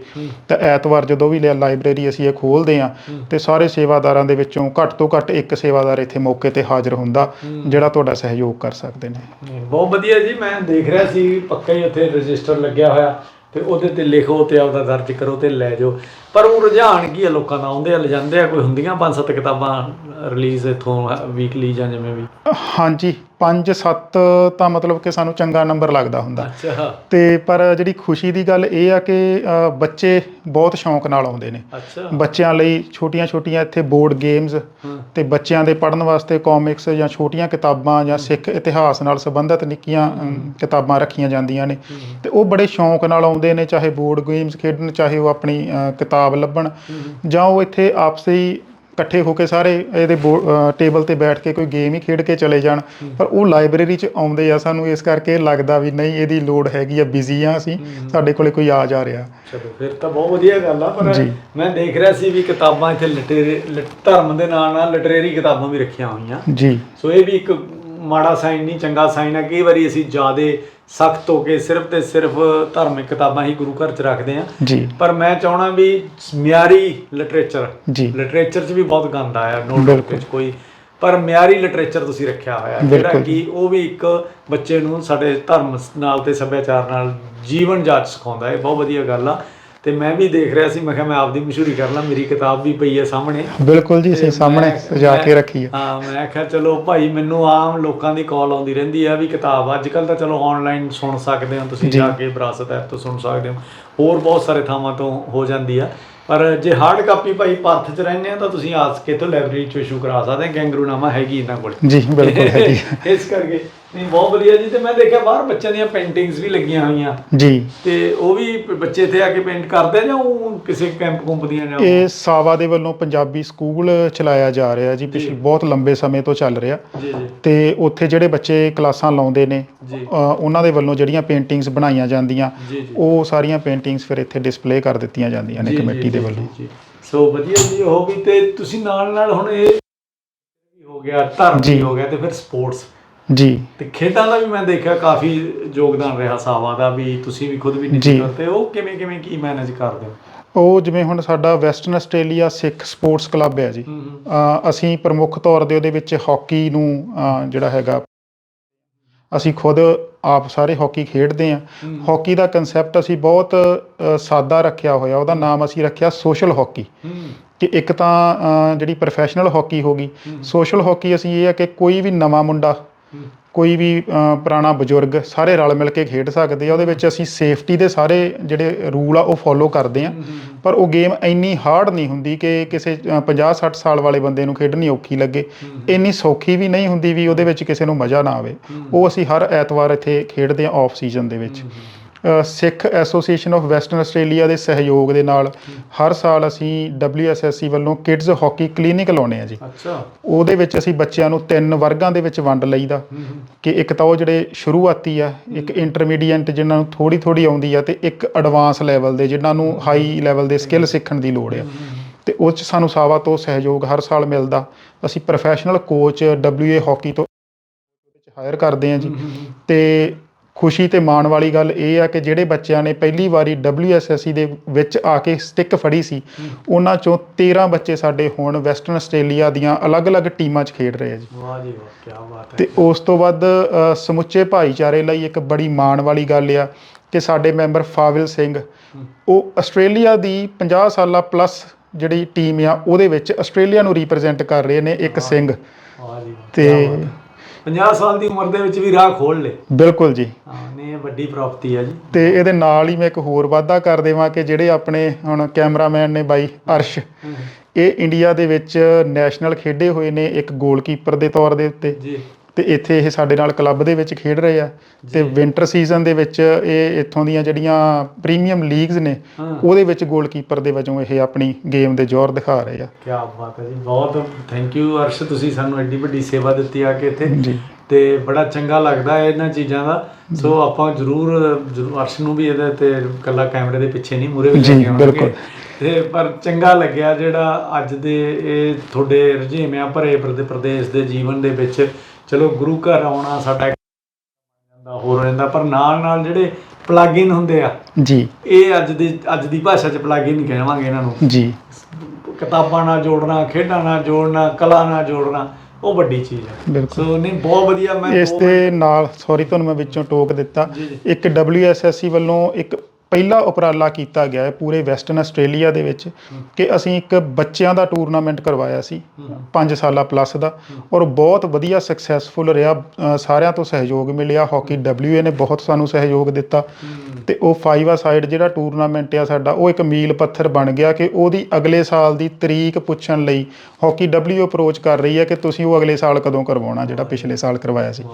ਤਾਂ ਐਤਵਾਰ ਜਦੋਂ ਵੀ ਲਿਆ ਲਾਇਬ੍ਰੇਰੀ ਅਸੀਂ ਇਹ ਖੋਲਦੇ ਆ ਤੇ ਸਾਰੇ ਸੇਵਾਦਾਰਾਂ ਦੇ ਵਿੱਚੋਂ ਘੱਟ ਤੋਂ ਘੱਟ ਇੱਕ ਸੇਵਾਦਾਰ ਇੱਥੇ ਮੌਕੇ ਤੇ ਹਾਜ਼ਰ ਹੁੰਦਾ ਜਿਹੜਾ ਤੁਹਾਡਾ ਸਹਿਯੋਗ ਕਰ ਸਕਦੇ ਨੇ। ਬਹੁਤ ਵਧੀਆ ਜੀ ਮੈਂ ਦੇਖ ਰਿਹਾ ਸੀ ਪੱਕਾ ਹੀ ਉੱਥੇ ਰਜਿਸਟਰ ਲੱਗਿਆ ਹੋਇਆ। ਤੇ ਉਹਦੇ ਤੇ ਲਿਖੋ ਤੇ ਆਪਦਾ ਦਰਜ ਕਰੋ ਤੇ ਲੈ ਜਾਓ। ਪਰ ਉਹ ਰੁਝਾਨ ਕੀ ਆ ਲੋਕਾਂ ਦਾ? ਆਉਂਦੇ ਆ ਲਿਜਾਂਦੇ ਆ, ਕੋਈ ਹੁੰਦੀਆਂ ਪੰਜ ਸੱਤ ਕਿਤਾਬਾਂ ਰਿਲੀਜ਼ ਇਥੋਂ ਵੀਕਲੀ ਜਾਂ ਜਿਵੇਂ ਵੀ? ਹਾਂਜੀ। 5 7 ਤਾਂ ਮਤਲਬ ਕਿ ਸਾਨੂੰ ਚੰਗਾ ਨੰਬਰ ਲੱਗਦਾ ਹੁੰਦਾ। ਅੱਛਾ। ਤੇ ਪਰ ਜਿਹੜੀ ਖੁਸ਼ੀ ਦੀ ਗੱਲ ਇਹ ਆ ਕਿ ਅ, ਬੱਚੇ ਬਹੁਤ ਸ਼ੌਂਕ ਨਾਲ ਆਉਂਦੇ ਨੇ। ਅੱਛਾ। ਬੱਚਿਆਂ ਲਈ ਛੋਟੀਆਂ-ਛੋਟੀਆਂ ਇੱਥੇ ਬੋਰਡ ਗੇਮਸ। ਤੇ ਬੱਚਿਆਂ ਦੇ ਪੜ੍ਹਨ ਵਾਸਤੇ ਕਾਮਿਕਸ ਜਾਂ ਛੋਟੀਆਂ ਕਿਤਾਬਾਂ ਜਾਂ ਸਿੱਖ ਇਤਿਹਾਸ ਨਾਲ ਸੰਬੰਧਿਤ ਨਿੱਕੀਆਂ ਅਮ, ਕਿਤਾਬਾਂ ਰੱਖੀਆਂ ਜਾਂਦੀਆਂ ਨੇ। ਤੇ ਉਹ ਬੜੇ ਸ਼ੌਂਕ ਨਾਲ ਆਉਂਦੇ ਨੇ ਚਾਹੇ ਬੋਰਡ ਗੇਮਸ ਖੇਡਣ ਚਾਹੇ ਉਹ ਆਪਣੀ ਅ, ਕਿਤਾਬ ਲੱਭਣ ਜਾਂ ਉਹ ਇੱਥੇ ਆਪਸੀ ਇਕੱਠੇ ਹੋ ਕੇ ਸਾਰੇ ਇਹਦੇ ਟੇਬਲ ਤੇ ਬੈਠ ਕੇ ਕੋਈ ਗੇਮ ਹੀ ਖੇਡ ਕੇ ਚਲੇ ਜਾਣ। ਪਰ ਉਹ ਲਾਇਬ੍ਰੇਰੀ 'ਚ ਆਉਂਦੇ ਆ ਸਾਨੂੰ ਇਸ ਕਰਕੇ ਲੱਗਦਾ ਵੀ ਨਹੀਂ ਇਹਦੀ ਲੋੜ ਹੈਗੀ ਆ ਬਿਜ਼ੀ ਆ ਅਸੀਂ। ਸਾਡੇ ਕੋਲੇ ਕੋਈ ਆ ਜਾ ਰਿਹਾ। ਚਲੋ ਫਿਰ ਤਾਂ ਬਹੁਤ ਵਧੀਆ ਗੱਲ ਆ ਪਰ। ਮੈਂ ਦੇਖ ਰਿਹਾ ਸੀ ਵੀ ਕਿਤਾਬਾਂ ਇੱਥੇ ਲਿਟਰੇ ਲਿਟ- ਧਰਮ ਦੇ ਨਾਲ ਨਾਲ ਲਿਟਰੇਰੀ ਕਿਤਾਬਾਂ ਵੀ ਰੱਖੀਆਂ ਹੋਈਆਂ। ਜੀ। ਸੋ ਇਹ ਵੀ ਇੱਕ ਮਾੜਾ ਸਾਈਨ ਨਹੀਂ ਚੰਗਾ ਸਾਈਨ ਹੈ ਕਈ ਵਾਰੀ ਅਸੀਂ ਜਿਆਦੇ ਸਖਤ ਹੋ ਕੇ ਸਿਰਫ ਤੇ ਸਿਰਫ ਧਾਰਮਿਕ ਕਿਤਾਬਾਂ ਹੀ ਗੁਰੂ ਘਰ 'ਚ ਰੱਖਦੇ ਜੀ। ਪਰ ਮੈਂ ਚਾਹਣਾ ਵੀ ਮਿਆਰੀ ਲਿਟਰੇਚਰ ਜੀ। ਲਿਟਰੇਚਰ 'ਚ ਵੀ ਬਹੁਤ ਗੰਦ ਆਇਆ ਨੋ ਡਾਊਟ। ਵਿੱਚ ਕੋਈ। ਪਰ ਮਿਆਰੀ ਲਿਟਰੇਚਰ ਤੁਸੀਂ ਰੱਖਿਆ ਹੋਇਆ ਜਿਹੜਾ। ਕਿ ਉਹ ਵੀ ਇੱਕ ਬੱਚੇ ਨੂੰ ਸਾਡੇ ਧਰਮ ਨਾਲ ਤੇ ਸੱਭਿਆਚਾਰ ਨਾਲ ਜੀਵਨ ਜਾਚ ਸਿਖਾਉਂਦਾ। ਹੈ ਬਹੁਤ ਵਧੀਆ ਗੱਲ ਆ। ਤੇ ਮੈਂ ਵੀ ਦੇਖ ਰਿਹਾ ਸੀ ਮੈਂ ਕਿਹਾ ਮੈਂ ਆਪਦੀ ਮਸ਼ਹੂਰੀ ਕਰ ਲਾਂ ਮੇਰੀ ਕਿਤਾਬ ਵੀ ਪਈ ਹੈ ਸਾਹਮਣੇ। ਬਿਲਕੁਲ ਜੀ ਅਸੀਂ ਸਾਹਮਣੇ ਸਜਾ ਕੇ ਰੱਖੀ ਹੈ ਹਾਂ ਮੈਂ ਕਿਹਾ ਚਲੋ ਭਾਈ ਮੈਨੂੰ ਆਮ ਲੋਕਾਂ ਦੀ ਕਾਲ ਆਉਂਦੀ ਰਹਿੰਦੀ ਆ ਵੀ ਕਿਤਾਬ ਅੱਜ ਕੱਲ ਤਾਂ ਚਲੋ ਆਨਲਾਈਨ ਸੁਣ ਸਕਦੇ ਹੋ ਤੁਸੀਂ ਜੀ। ਕੇ ਵਿਰਾਸਤ ਐਪ ਤੋਂ ਸੁਣ ਸਕਦੇ ਹੋ। ਹੋਰ ਬਹੁਤ ਸਾਰੇ ਥਾਵਾਂ ਤੋਂ ਹੋ ਜਾਂਦੀ ਆ। ਪਰ ਜੇ ਹਾਰਡ ਕਾਪੀ ਭਾਈ ਭਾਰਤ 'ਚ ਰਹਿੰਦੇ ਆ ਤਾਂ ਤੁਸੀਂ ਆਸ ਕੇ ਤੋਂ ਲਾਇਬ੍ਰੇਰੀ 'ਚੋਂ ਇਸ਼ੂ ਕਰਾ ਸਕਦੇ ਆ ਗੈਂਗਰੂਨਾਮਾ ਹੈਗੀ ਇਹਨਾਂ ਕੋਲ। ਜੀ ਬਿਲਕੁਲ ਹੈਗੀ। ਇਸ ਕਰਕੇ ਨਹੀਂ ਬਹੁਤ ਵਧੀਆ ਜੀ ਤੇ ਮੈਂ ਦੇਖਿਆ ਬਾਹਰ ਬੱਚਿਆਂ ਦੀਆਂ ਪੇਂਟਿੰਗਸ ਵੀ ਲੱਗੀਆਂ ਹੋਈਆਂ। ਜੀ। ਤੇ ਉਹ ਵੀ ਪ- ਬੱਚੇ ਇੱਥੇ ਆ ਕੇ ਪੇਂਟ ਕਰਦੇ ਆ ਜਾਂ ਉਹ ਕਿਸੇ ਕੈਂਪ ਕੁੰਪ ਦੀਆਂ ਜਾਂ ਇਹ ਸਾਵਾ ਦੇ ਵੱਲੋਂ ਪੰਜਾਬੀ ਸਕੂਲ ਚਲਾਇਆ ਜਾ ਰਿਹਾ ਜੀ ਪਿਛਲੇ ਬਹੁਤ ਲੰਬੇ ਸਮੇਂ ਤੋਂ ਚੱਲ ਰਿਹਾ। ਜੀ ਜੀ। ਤੇ ਉੱਥੇ ਜਿਹੜੇ ਬੱਚੇ ਕਲਾਸਾਂ ਲਾਉਂਦੇ ਨੇ ਜੀ। ਅ, ਉਹਨਾਂ ਦੇ ਵੱਲੋਂ ਜਿਹੜੀਆਂ ਪੇਂਟਿੰਗਸ ਬਣਾਈਆਂ ਜਾਂਦੀਆਂ ਜੀ ਜੀ। ਉਹ ਸਾਰੀਆਂ ਪੇਂਟਿੰਗਸ ਫਿਰ ਇੱਥੇ ਡਿਸਪਲੇ ਕਰ ਦਿੱਤੀਆਂ ਜਾਂਦੀਆਂ ਨੇ ਜੀ, ਕਮੇਟੀ ਜੀ, ਦੇ ਜੀ, ਵੱਲੋਂ। ਜੀ, ਜੀ। ਸੋ ਵਧੀਆ ਜੀ ਉਹ ਵੀ ਤੇ ਤੁਸੀਂ ਨਾਲ ਨਾਲ ਹੁਣ ਇਹ ਵੀ ਹੋ ਗਿਆ ਧਰਮ ਵੀ ਜੀ। ਹੋ ਗਿਆ ਤੇ ਫਿਰ ਸਪੋਰਟਸ ਜੀ। ਤੇ ਖੇਡਾਂ ਦਾ ਵੀ ਮੈਂ ਦੇਖਿਆ ਕਾਫੀ ਯੋਗਦਾਨ ਰਿਹਾ ਸਾਵਾ ਦਾ ਵੀ ਤੁਸੀਂ ਵੀ ਖੁਦ ਵੀ ਜੀ। ਨਹੀਂ ਕਰਦੇ ਉਹ ਕਿਵੇਂ ਕਿਵੇਂ ਕੀ ਮੈਨੇਜ ਕਰਦੇ ਹੋ? ਉਹ ਜਿਵੇਂ ਹੁਣ ਸਾਡਾ western Australia Sikh sports club ਹੈ ਜੀ। ਅ, ਅਸੀਂ ਪ੍ਰਮੁੱਖ ਤੌਰ ਦੇ ਉਹਦੇ ਵਿੱਚ ਹਾਕੀ ਨੂੰ ਅ, ਜਿਹੜਾ ਹੈਗਾ ਅਸੀਂ ਖੁਦ ਆਪ ਸਾਰੇ ਹਾਕੀ ਖੇਡਦੇ ਹਾਂ। ਹਾਕੀ ਦਾ ਕਨਸੈਪਟ ਅਸੀਂ ਬਹੁਤ ਅ, ਸਾਦਾ ਰੱਖਿਆ ਹੋਇਆ ਉਹਦਾ ਨਾਮ ਅਸੀਂ ਰੱਖਿਆ ਸੋਸ਼ਲ ਹਾਕੀ ਕਿ ਇੱਕ ਤਾਂ ਅ, ਜਿਹੜੀ ਪ੍ਰੋਫੈਸ਼ਨਲ ਹਾਕੀ ਹੋ ਗਈ ਸੋਸ਼ਲ ਹਾਕੀ ਅਸੀਂ ਇਹ ਹੈ ਕਿ ਕੋਈ ਵੀ ਨਵਾਂ ਮੁੰਡਾ ਕੋਈ ਵੀ ਪੁਰਾਣਾ ਬਜ਼ੁਰਗ ਸਾਰੇ ਰਲ ਮਿਲ ਕੇ ਖੇਡ ਸਕਦੇ ਆ ਉਹਦੇ ਵਿੱਚ ਅਸੀਂ ਸੇਫਟੀ ਦੇ ਸਾਰੇ ਜਿਹੜੇ ਰੂਲ ਆ ਉਹ ਫੋਲੋ ਕਰਦੇ ਆ। ਪਰ ਉਹ ਗੇਮ ਇੰਨੀ ਹਾਰਡ ਨਹੀਂ ਹੁੰਦੀ ਕਿ ਕਿਸੇ 50 60 ਸਾਲ ਵਾਲੇ ਬੰਦੇ ਨੂੰ ਖੇਡਣੀ ਔਖੀ ਲੱਗੇ। ਇੰਨੀ ਸੌਖੀ ਵੀ ਨਹੀਂ ਹੁੰਦੀ ਵੀ ਉਹਦੇ ਵਿੱਚ ਕਿਸੇ ਨੂੰ ਮਜ਼ਾ ਨਾ ਆਵੇ। ਉਹ ਅਸੀਂ ਹਰ ਐਤਵਾਰ ਇੱਥੇ ਖੇਡਦੇ ਆ ਆਫ ਸੀਜ਼ਨ ਦੇ ਵਿੱਚ। Sikh association of western Australia ਦੇ ਸਹਿਯੋਗ ਦੇ ਨਾਲ ਹਰ ਸਾਲ ਅਸੀਂ WSSC ਵੱਲੋਂ ਕਿਡਜ਼ ਹਾਕੀ ਕਲੀਨਿਕ ਲਾਉਣੇ ਆ ਜੀ। ਅੱਛਾ। ਉਹਦੇ ਵਿੱਚ ਅਸੀਂ ਬੱਚਿਆਂ ਨੂੰ ਤਿੰਨ ਵਰਗਾਂ ਦੇ ਵਿੱਚ ਵੰਡ ਲਈਦਾ। ਕਿ ਇੱਕ ਤਾਂ ਉਹ ਜਿਹੜੇ ਸ਼ੁਰੂਆਤੀ ਆ ਇੱਕ ਇੰਟਰਮੀਡੀਏਟ ਜਿਨ੍ਹਾਂ ਨੂੰ ਥੋੜੀ ਥੋੜੀ ਆਉਂਦੀ ਆ ਤੇ ਇੱਕ ਐਡਵਾਂਸ ਲੈਵਲ ਦੇ ਜਿਨ੍ਹਾਂ ਨੂੰ ਹਾਈ ਲੈਵਲ ਦੇ ਸਕਿੱਲ ਸਿੱਖਣ ਦੀ ਲੋੜ ਆ। ਤੇ ਉਹ 'ਚ ਸਾਨੂੰ ਸਾਵਾ ਤੋਂ ਸਹਿਯੋਗ ਹਰ ਸਾਲ ਮਿਲਦਾ। ਅਸੀਂ ਪ੍ਰੋਫੈਸ਼ਨਲ ਕੋਚ WA ਹਾਕੀ ਤੋਂ ਹਾਇਰ ਕਰਦੇ ਆ ਜੀ। ਤੇ ਖੁਸ਼ੀ ਤੇ ਮਾਣ ਵਾਲੀ ਗੱਲ ਇਹ ਆ ਕਿ ਜਿਹੜੇ ਬੱਚਿਆਂ ਨੇ ਪਹਿਲੀ ਵਾਰੀ WSSC ਦੇ ਵਿੱਚ ਆ ਕੇ ਸਟਿੱਕ ਫੜੀ ਸੀ ਉਹਨਾਂ ਚੋਂ 13 ਬੱਚੇ ਸਾਡੇ ਹੁਣ ਵੈਸਟਰਨ ਆਸਟ੍ਰੇਲੀਆ ਦੀਆਂ ਅਲੱਗ-ਅਲੱਗ ਟੀਮਾਂ 'ਚ ਖੇਡ ਰਹੇ ਆ ਜੀ। ਵਾਹ ਜੀ ਵਾਹ ਕੀ ਬਾਤ ਹੈ। ਤੇ ਉਸ ਤੋਂ ਬਾਅਦ ਸਮੁੱਚੇ ਭਾਈਚਾਰੇ ਲਈ ਇੱਕ ਬੜੀ ਮਾਣ ਵਾਲੀ ਗੱਲ ਆ ਕਿ ਸਾਡੇ ਮੈਂਬਰ ਫਾਵਿਲ ਸਿੰਘ ਉਹ ਆਸਟ੍ਰੇਲੀਆ ਦੀ 50 ਸਾਲਾ ਪਲੱਸ ਜਿਹੜੀ ਟੀਮ ਆ ਉਹਦੇ ਵਿੱਚ ਆਸਟ੍ਰੇਲੀਆ ਨੂੰ ਰਿਪਰੈਜ਼ੈਂਟ ਕਰ ਰਹੇ ਨੇ ਇੱਕ ਸਿੰਘ। ਵਾਹ ਜੀ ਵਾਹ ਤੇ 50 ਸਾਲ ਦੀ ਉਮਰ ਦੇ ਵਿੱਚ ਵੀ ਰਾਹ ਖੋਲ ਲੇ। ਬਿਲਕੁਲ ਜੀ। ਹਾਂ ਇਹ ਵੱਡੀ ਪ੍ਰਾਪਤੀ ਹੈ ਜੀ। ਤੇ ਇਹਦੇ ਨਾਲ ਹੀ ਮੈਂ ਇੱਕ ਹੋਰ ਵਾਅਦਾ ਕਰ ਦੇਵਾਂ ਕਿ ਜਿਹੜੇ ਆਪਣੇ ਹੁਣ ਕੈਮਰਾਮੈਨ ਨੇ ਬਾਈ ਅਰਸ਼ ਇਹ ਇੰਡੀਆ ਦੇ ਵਿੱਚ ਨੈਸ਼ਨਲ ਖੇਡੇ ਹੋਏ ਨੇ ਇੱਕ ਗੋਲਕੀਪਰ ਦੇ ਤੌਰ ਦੇ ਉੱਤੇ। ਜੀ। ਤੇ ਇੱਥੇ ਇਹ ਸਾਡੇ ਨਾਲ ਕਲੱਬ ਦੇ ਵਿੱਚ ਖੇਡ ਰਹੇ ਆ ਤੇ ਵਿੰਟਰ ਸੀਜ਼ਨ ਦੇ ਵਿੱਚ ਇਹ ਇੱਥੋਂ ਦੀਆਂ ਜਿਹੜੀਆਂ ਪ੍ਰੀਮੀਅਮ ਲੀਗਸ ਨੇ। ਉਹਦੇ ਵਿੱਚ ਗੋਲਕੀਪਰ ਦੇ ਵਜੋਂ ਇਹ ਆਪਣੀ ਗੇਮ ਦੇ ਜ਼ੋਰ ਦਿਖਾ ਰਹੇ ਆ। ਕੀ ਬਾਤ ਹੈ ਜੀ ਬਹੁਤ ਥੈਂਕ ਯੂ ਅਰਸ਼ ਤੁਸੀਂ ਸਾਨੂੰ ਐਡੀ ਵੱਡੀ ਸੇਵਾ ਦਿੱਤੀ ਆ ਕੇ ਇੱਥੇ। ਤੇ ਬੜਾ ਚੰਗਾ ਲੱਗਦਾ ਹੈ ਇਹਨਾਂ ਚੀਜ਼ਾਂ ਦਾ। ਸੋ ਆਪਾਂ ਜਰੂਰ ਅਰਸ਼ ਨੂੰ ਵੀ ਇਹਦੇ ਤੇ ਕੱਲਾ ਕੈਮਰੇ ਦੇ ਪਿੱਛੇ ਨਹੀਂ ਮੂਰੇ ਵੀ ਜੀ, ਲੈ ਕੇ। ਤੇ ਪਰ ਚੰਗਾ ਲੱਗਿਆ ਜਿਹੜਾ ਅੱਜ ਦੇ ਇਹ ਤੁਹਾਡੇ ਰੁਝੇਵਿਆਂ ਭਰੇ ਪ੍ਰਦੇ- ਪ੍ਰਦੇਸ਼ ਦੇ ਜੀਵਨ ਦੇ ਵਿੱਚ ਚਲੋ ਗੁਰੂ ਘਰ ਆਉਣਾ ਸਾਡਾ ਜਾਂਦਾ ਹੋਰ ਹੋ ਜਾਂਦਾ ਪਰ ਨਾਲ ਨਾਲ ਜਿਹੜੇ ਪਲੱਗ-ਇਨ ਹੁੰਦੇ ਆ ਜੀ। ਇਹ ਅੱਜ ਦੀ ਅੱਜ ਦੀ ਭਾਸ਼ਾ 'ਚ ਪਲੱਗ-ਇਨ ਕਹਾਂਗੇ ਇਹਨਾਂ ਨੂੰ। ਜੀ। ਕਿਤਾਬਾਂ ਨਾਲ ਜੋੜਨਾ ਖੇਡਾਂ ਨਾਲ ਜੋੜਨਾ ਕਲਾ ਨਾਲ ਜੋੜਨਾ ਉਹ ਵੱਡੀ ਚੀਜ਼ ਹੈ ਬਿਲਕੁਲ। ਸੋ ਨਹੀਂ ਬਹੁਤ ਵਧੀਆ ਮੈਂ ਇਸ ਦੇ ਨਾਲ ਸੌਰੀ ਤੁਹਾਨੂੰ ਮੈਂ ਵਿੱਚੋਂ ਟੋਕ ਦਿੱਤਾ। ਇੱਕ WSSC ਵੱਲੋਂ ਇੱਕ ਪਹਿਲਾ ਉਪਰਾਲਾ ਕੀਤਾ ਗਿਆ ਹੈ ਪੂਰੇ ਵੈਸਟਰਨ ਆਸਟ੍ਰੇਲੀਆ ਦੇ ਵਿੱਚ ਕਿ ਅਸੀਂ ਇੱਕ ਬੱਚਿਆਂ ਦਾ ਟੂਰਨਾਮੈਂਟ ਕਰਵਾਇਆ ਸੀ 5 ਸਾਲਾ ਪਲੱਸ ਦਾ ਔਰ ਬਹੁਤ ਵਧੀਆ ਸਕਸੈਸਫੁਲ ਰਿਹਾ ਸਾਰਿਆਂ ਤੋਂ ਸਹਿਯੋਗ ਮਿਲਿਆ ਹਾਕੀ WA ਨੇ ਬਹੁਤ ਸਾਨੂੰ ਸਹਿਯੋਗ ਦਿੱਤਾ ਤੇ ਉਹ 5 ਆ ਸਾਈਡ ਜਿਹੜਾ ਟੂਰਨਾਮੈਂਟ ਆ ਸਾਡਾ, ਉਹ ਇੱਕ ਮੀਲ ਪੱਥਰ ਬਣ ਗਿਆ ਕਿ ਉਹਦੀ ਅਗਲੇ ਸਾਲ ਦੀ ਤਰੀਕ ਪੁੱਛਣ ਲਈ ਹਾਕੀ WA ਅਪਰੋਚ ਕਰ ਰਹੀ ਹੈ ਕਿ ਤੁਸੀਂ ਉਹ ਅਗਲੇ ਸਾਲ ਕਦੋਂ ਕਰਵਾਉਣਾ ਜਿਹੜਾ ਪਿਛਲੇ ਸਾਲ ਕਰਵਾਇਆ ਸੀ।